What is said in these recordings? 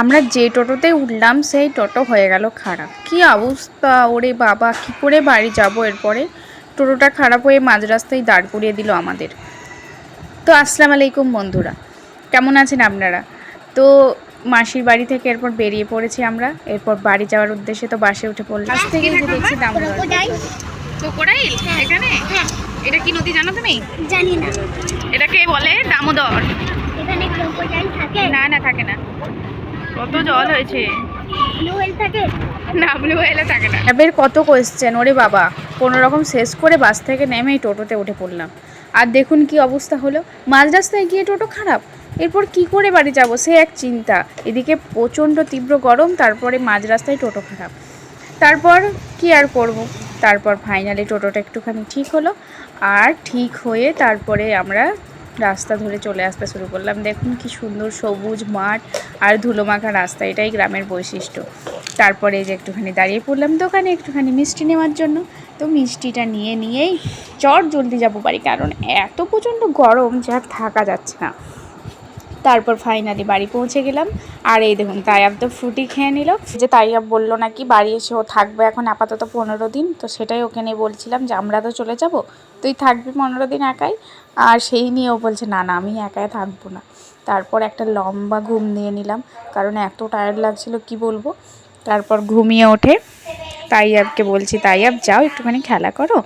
আমরা যে টোটোতে উঠলাম সেই টোটো হয়ে গেল খারাপ। কি অবস্থা ওরে বাবা কি করে বাড়ি যাব এরপরে? টোটোটা খারাপ হয়ে মাঝ রাস্তায় দাঁড় করিয়ে দিল আমাদের। তো আসসালামু আলাইকুম বন্ধুরা কেমন আছেন আপনারা? তো মাসির বাড়ি থেকে এরপর বেরিয়ে পড়েছি আমরা। এরপর বাড়ি যাওয়ার উদ্দেশ্যে তো বাসে উঠে পড়লাম। বাস থেকে যে দেখছি দামোদর কোকোডাইল এখানে? এটা কি নদী জানো তুমি? জানি না। এটাকে বলে দামোদর। এখানে ক্রোকোডাইল থাকে? না না থাকে না। কত জল হয়েছে? না ব্লু এলে থাকে না। ক্যাবের কত কোয়েশ্চেন ওরে বাবা কোনো রকম শেষ করে বাস থেকে নেমে এই টোটোতে উঠে পড়লাম। আর দেখুন কি অবস্থা হলো। মাঝ রাস্তায় গিয়ে টোটো খারাপ। এরপর কি করে বাড়ি যাব সে এক চিন্তা। এদিকে প্রচণ্ড তীব্র গরম তারপরে মাঝ রাস্তায় টোটো খারাপ। তারপর কি আর করব? তারপর ফাইনালি টোটোটা একটুখানি ঠিক হলো। আর ঠিক হয়ে তারপরে আমরা রাস্তা ধরে চলে আসতে শুরু করলাম। দেখুন কি সুন্দর সবুজ মাঠ আর ধুলোমাখা রাস্তা, এটাই গ্রামের বৈশিষ্ট্য। তারপরে যে একটুখানি দাঁড়িয়ে পড়লাম দোকানে একটুখানি মিষ্টি নেওয়ার জন্য। তো মিষ্টিটা নিয়ে নিয়েই চট জলদি যাব পারি কারণ এত প্রচণ্ড গরম যে আর থাকা যাচ্ছে না। তারপর ফাইনালি বাড়ি পৌঁছে গেলাম। আর এই দেখুন, তাইয়াব তো ফ্রুটি খেয়ে নিল। যে তাইয়াব বলল নাকি বাড়ি এসে ও থাকবে এখন আপাতত পনেরো দিন, তো সেটাই ওকে নিয়ে বলছিলাম যে আমরা তো চলে যাব, তুই থাকবি পনেরো দিন একাই। আর সেই নিয়ে ও বলছে, না না, আমি একাই থাকব না। তারপর একটা লম্বা ঘুম নিয়ে নিলাম, কারণ এত টায়ার্ড লাগছিল, কি বলব? তারপর ঘুমিয়ে ওঠে। তাইয়াবকে বলছি, তাইয়াব, যাও, একটুখানি খেলা করো।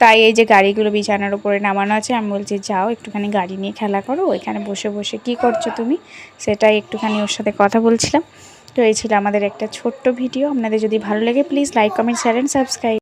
তাই এই যে গাড়িগুলো বিছানার উপরে নামানো আছে, আমি বলছি, যাও, একটুখানি গাড়ি নিয়ে খেলা করো, ওইখানে বসে বসে কি করছ তুমি? সেটাই একটুখানি ওর সাথে কথা বলছিলাম। তো এই ছিল আমাদের একটা ছোট্ট ভিডিও। আপনাদের যদি ভালো লাগে please like comment share and subscribe